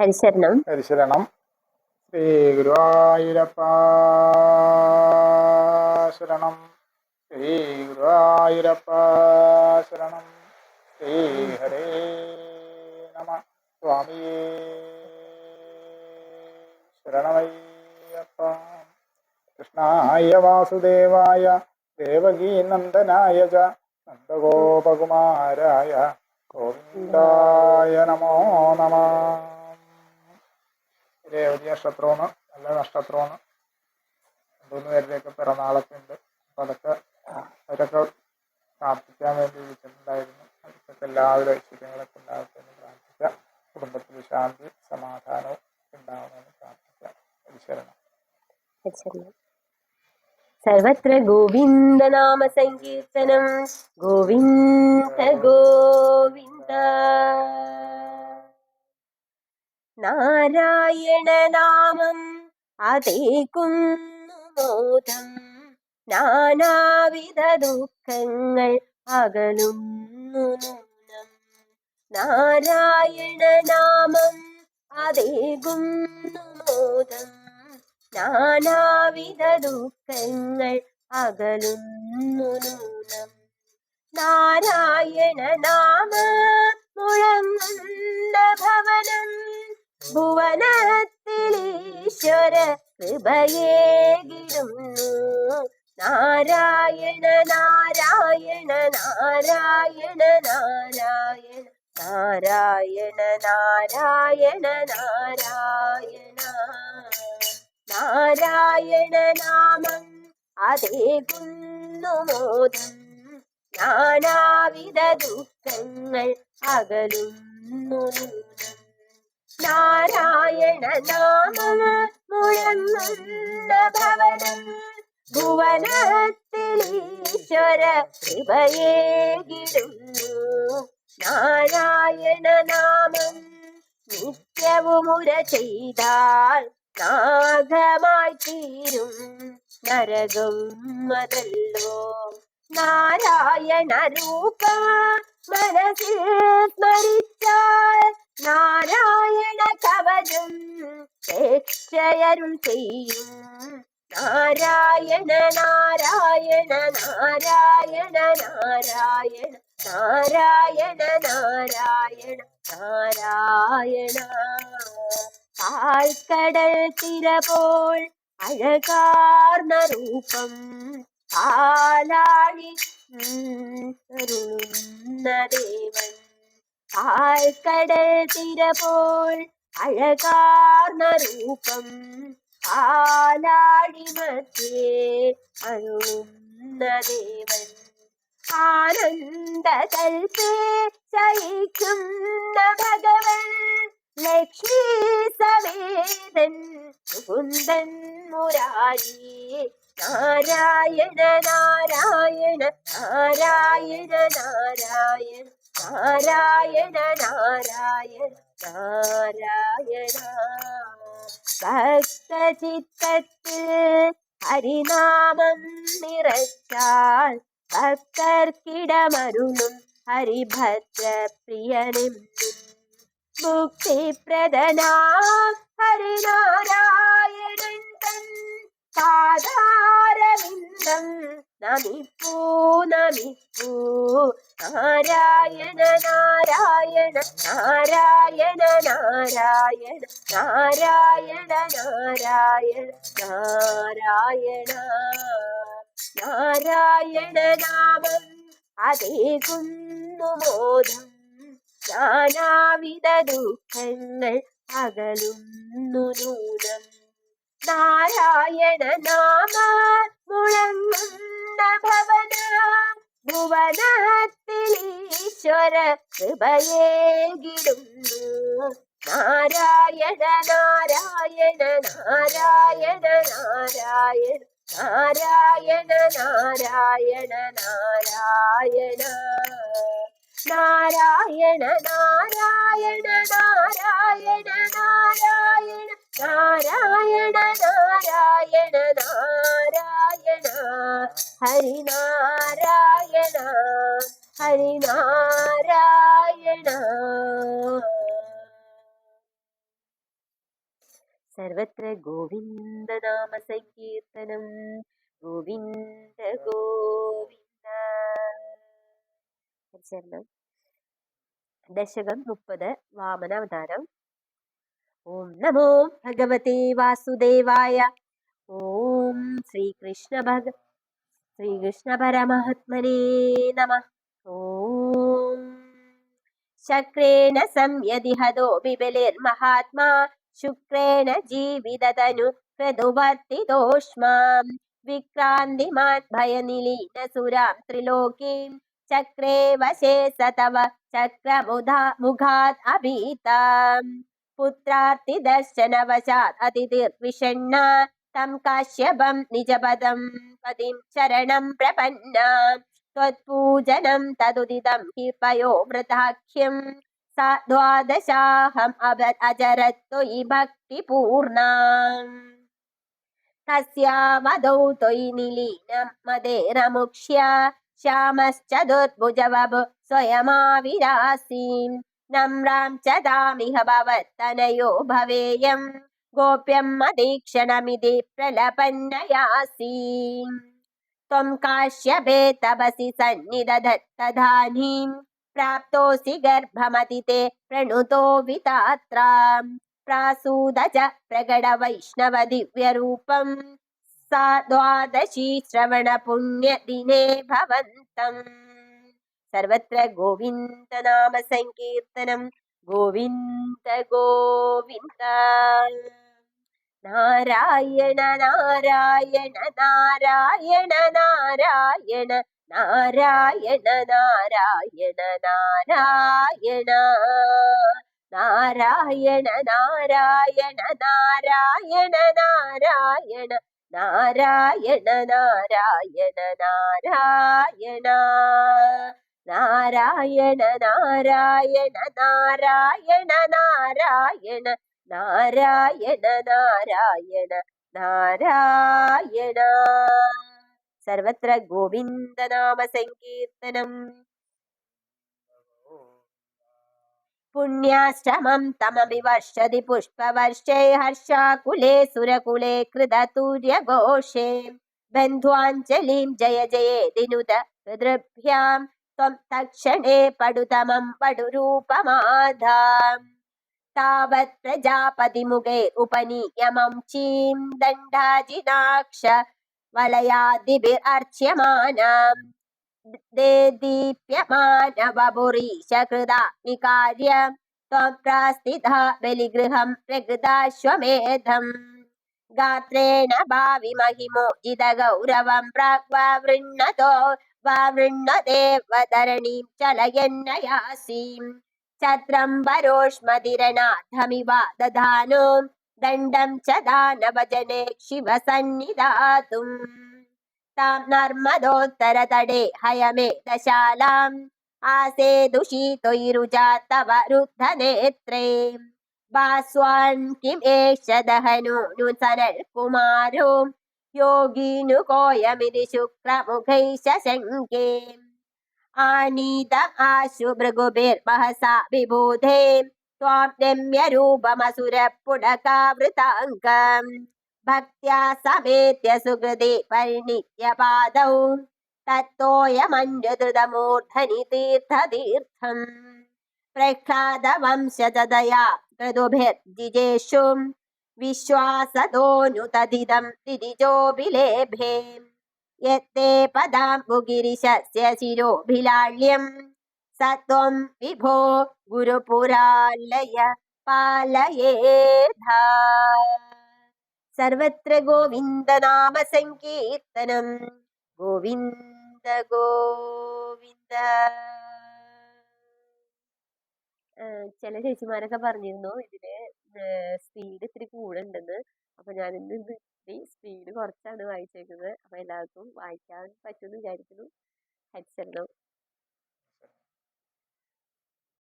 ഹരിശരണം. ഹരിശരണം. ശ്രീ ഗുരുവായൂരപ്പ ശരണം. ശ്രീ ഗുരുവായൂരപ്പ ശരണം. ശ്രീ ഹരേ നമ. സ്വാമിയേ. ശരണമയ്യപ്പ. കൃഷ്ണായ വാസുദേവായ ദേവകീ നന്ദനായ ച നന്ദഗോപകുമാരായ. ഗോവിന്ദായ നമോ നമ. രേവതി നക്ഷത്രമാണ് നല്ല നക്ഷത്രമാണ്. രണ്ടുമൂന്ന് പേരുടെയൊക്കെ പിറന്നാളൊക്കെ ഉണ്ട് അപ്പൊ അതൊക്കെ അവരൊക്കെ പ്രാർത്ഥിക്കാൻ വേണ്ടി വിളിച്ചിട്ടുണ്ടായിരുന്നു. അവർക്കൊക്കെ എല്ലാവരും ഐശ്വര്യങ്ങളൊക്കെ ഉണ്ടാകട്ടെ എന്ന് പ്രാർത്ഥിക്കാം കുടുംബത്തിൽ ശാന്തി സമാധാനവും ഉണ്ടാവണമെന്ന് പ്രാർത്ഥിക്കാം ഈശ്വരണം ഹരിശരണം സർവത്ര ഗോവിന്ദ നാമ സങ്കീർത്തനം. ഗോവിന്ദ ഗോവിന്ദ. നാരായണ നാമം അതേക്കുന്നു മോദം നാനാവിധ ദുഃഖങ്ങൾ അകലുന്നു നൂനം. നാരായണ നാമം അതേകുന്നു മോദം നാനാവിധ ദുഃഖങ്ങൾ അകലുന്നു നൂനം. നാരായണ നാമ മുഴങ്ങുന്ന ഭവനം ഭുവനത്തിലീശ്വര കൃപയേകിടുന്നു. നാരായണ നാരായണ നാരായണ നാരായണ നാരായണ നാരായണ നാരായണ. നാരായണ നാമം അതേ മോദം. നാനാവിധ ദുഃഖങ്ങൾ അകലുന്നു. നൂനം നാരായണ നാമം മുഴങ്ങുന്ന ഭവനം. ഭുവനത്തിലീശ്വര ഇവയേകിടുന്നു നാരായണ നാമം നിത്യവുമുര ചെയ്താൽ നാഗമായി തീരും നരകം അതല്ലോ. നാരായണ രൂപ മനസ്സിൽ സ്മരിച്ചാൽ നാരായണ കവചം രക്ഷയരുൾ ചെയ്യും നാരായണ നാരായണ നാരായണ നാരായണ നാരായണ നാരായണ നാരായണ പാൽക്കടൽ തിര പോൽ അഴകാർന്ന രൂപം പാലാഴി ദേവൻ പാൽക്കടൽ തിര പോൽ അഴകാർന്ന രൂപം ആലാടിമത്തേ അരുളുന്ന ദേവൻ. ആനന്ദ കൽപ്പേ ശയിക്കുന്ന ഭഗവൻ ലക്ഷ്മി സമേതൻ മുകുന്ദൻ മുരാരി. നാരായണ നാരായണ നാരായണ നാരായണ നാരായണ നാരായണ. നാരായണ ഭക്തചിത്തത്തിൽ ഹരിനാമം നിറച്ചാൽ ഭക്തർക്കിടമരുളും ഹരിഭദ്ര പ്രിയനെന്നും മുക്തിപ്രദനാം ഹരിനാരായണൻ തൻ പാദാരവിന്ദം നമിപ്പൂ നമിപ്പൂ നാരായണ നാരായണ നാരായണ നാരായണ നാരായണ നാരായണ നാരായണ നാരായണ നാമം അതേകുന്നു ബോധം. നാനാവിധ ദുഃഖങ്ങൾ അകലുന്നു നൂനം. നാരായണ നാമ മുഴങ്ങുന്ന ഭവന ഭുവനത്തിലീശ്വര കൃപയേകിടുന്നു നാരായണ നാരായണ നാരായണ നാരായണ നാരായണ നാരായണ നാരായണ. നാരായണ നാരായണ നാരായണ നാരായണ. നാരായണ നാരായണ നാരായണ. ഹരിനാരായണ ഹരിനാരായണ. സർവത്ര ഗോവിന്ദനാമ സങ്കീർത്തനം ഗോവിന്ദ ഗോവിന്ദ. ശരണം ദശകം മുപ്പത് വാമനാവതാരം. ओम नमो भगवते वासुदेवाय। ओम श्री कृष्ण भग श्री कृष्ण श्रीकृष्णपरमहात्मने नमः। ॐ शक्रेण संयदि संयदिहदो बिबलिर्महात्मा, शुक्रेण जीवित तनु प्रदुवर्ति जीविदतनु प्रदुवर्तितोष्माम् विक्रान्तिमात् भयनिलीनसुरां त्रिलोकीं, चक्रे वशे सतव तव चक्रमुधा मुखात् अभीताम्। पुत्रार्थिदर्शन वशात् अतिथिर्विषण्णा तं काश्यपं निजपदं पदिं शरणं प्रपन्ना। त्वत्पूजनं तदुदितं कृपयो वृताख्यं सा द्वादशाहम् अजरत् त्वयि भक्तिपूर्णा। तस्या मदौ त्वयि निलीनं मदेरमुक्ष्य श्यामश्चतुर्भुजवभु स्वयमाविरासीम्। नम्रां च दामिह भवत्तनयो भवेयं। गोप्यं मदीक्षणमिति प्रलपन्नयासीम्। त्वं काश्यपे तपसि सन्निदधत्तदानीं प्राप्तोऽसि गर्भमतिते प्रणुतो वितात्रां प्रासूद च प्रगडवैष्णवदिव्यरूपं सा द्वादशी श्रवणपुण्यदिने भवन्तम्। സർവത്ര ഗോവിന്ദ നാമ സങ്കീർത്തനം ഗോവിന്ദ ഗോവിന്ദ നാരായണ നാരായണ നാരായണ നാരായണ നാരായണ നാരായണ നാരായണ നാരായണ നാരായണ നാരായണ നാരായണ നാരായണ നാരായണ നാരായണ നാരായണ നാരായണ നാരായണ നാരായണ നാരായണ നാരായണ നാരായണ. സർവത്ര ഗോവിന്ദനാമ സങ്കീർത്തനം. പുണ്യാശ്രമം തമപി വർഷതി പുഷ്പവർഷേ ഹർഷാകുലേ സുരകുലേ കൃതതൂര്യഘോഷേ. ബന്ധുവാഞ്ജലിം ജയ ജയേതിനുത പിതൃഭ്യാം त्वं तक्षणे पडुतमं पडुरूपमाधाम् तावत् प्रजापतिमुखे उपनियमं चीं दण्डाजिनाक्ष वलयादिभिर्र्च्यमानम् दे दीप्यमानवपुरीशकृदा निकार्य त्वं प्रास्थिता बलिगृहं प्रकृताश्वमेधम् गात्रेण भाविमहिमो इदगौरवं प्राग्वा वृण्णतो വാവൃണ്ണദേവധരണീം ചലയന്നയാസീം. ഛത്രം പരോഷ്മതിരനാഥമിവ ദധാനോ. ദണ്ഡം ച ദാനവജനെ ശിവസന്നിധാതും. താം നർമ്മദോത്തരതടേ ഹയമേ ദശാലാം. ആസേതുഷീതൊയിരുചാ തവ രുദ്ധനേത്രേ. ഭാസ്വാൻ കിം ഏഷ ദഹനു സനൽ കുമാരോ. യോഗിനു കോയമിതി ശുക്രമുഖൈശങ്കേ ആനീത ആശു ഭൃഗുഭിർമഹസാ വിബൂധേ त्वां रम्यरूपमसुरपुडकावृताङ्कम् भक्त्या समेत्य सुहृदे परिणित्यपादौ तत्तोऽयमञ्जदृतमूर्धनि तीर्थतीर्थम् प्रह्लादवंशतदया क्रतुभिर्जिजेषु വിശ്വാസതോനുതതിദം തിരിജോഭിലേഭേ. യത്തേ പദാംബുഗിരിശസ്യ ശിരോഭിലാള്യം. സത്വം വിഭോ ഗുരുപുരാലയ പാലയേധ സർവത്ര ഗോവിന്ദനാമ സങ്കീർത്തനം ഗോവിന്ദ. ഗോവിന്ദ ചില ചേച്ചിമാരൊക്കെ പറഞ്ഞിരുന്നു ഇതിൽ സ്പീഡ് ഇത്തിരി കൂടുണ്ടെന്ന് അപ്പോൾ ഞാൻ ഇന്ന് ഇത്തിരി സ്പീഡ് കുറച്ചാണ് വായിച്ചേക്കുന്നത്. അപ്പോൾ എല്ലാവർക്കും വായിക്കാൻ പറ്റുമെന്ന് വിചാരിക്കുന്നു. ഹരിച്ചരണം